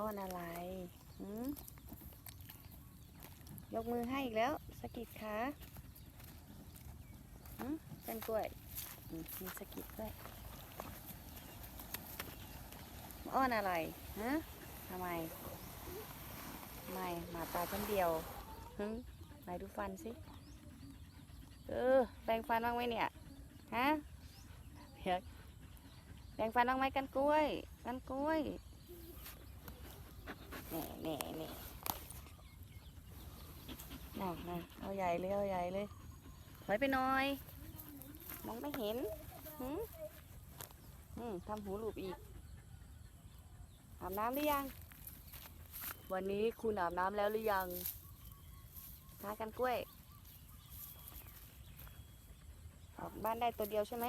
อ้อนอะไรหืมยกมือให้อีกแล้วสกิดขาหืมเป็นกล้วยมีสกิดด้วยอ้อนอะไรฮะทำไมทำไมหมาตาชั้นเดียวหึไหนดูฟันสิเออแปรงฟันบ้างไหมเนี่ยฮะเดี๋ยวแปรงฟันบ้างไหมกันกล้วย กันกล้วย แหน่แหน่แหน่น่ะน่ะเอาใหญ่เลยเอาใหญ่เลยถอยไปหน่อย มองไม่เห็นหืมอืมทำหูหลูบอีก อาบน้ำหรือยัง วันนี้คุณอาบน้ำแล้วหรือยังทากันกล้วย ออกบ้านได้ตัวเดียวใช่ไหม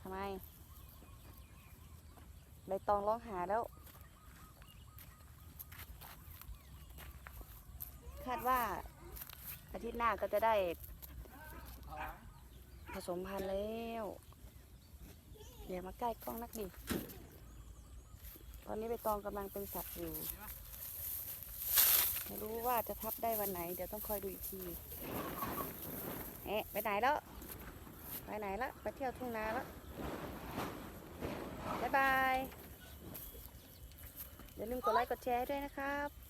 ทำไมใบตองร้องหาแล้ว คาด ว่าอาทิตย์หน้าก็จะได้ ผสมพันธุ์แล้วอย่ามาใกล้กล้องนักดิ ตอนนี้ใบตองกำลังเป็นสัตว์อยู่ ไม่รู้ว่าจะทับได้วันไหน เดี๋ยวต้องคอยดูอีกทีเอ๊ะไปไหนแล้ว ไปไหนแล้ว ไปเที่ยวทุ่งนาแล้วบ๊ายบายอย่าลืมกดไลค์กดแชร์ด้วยนะครับ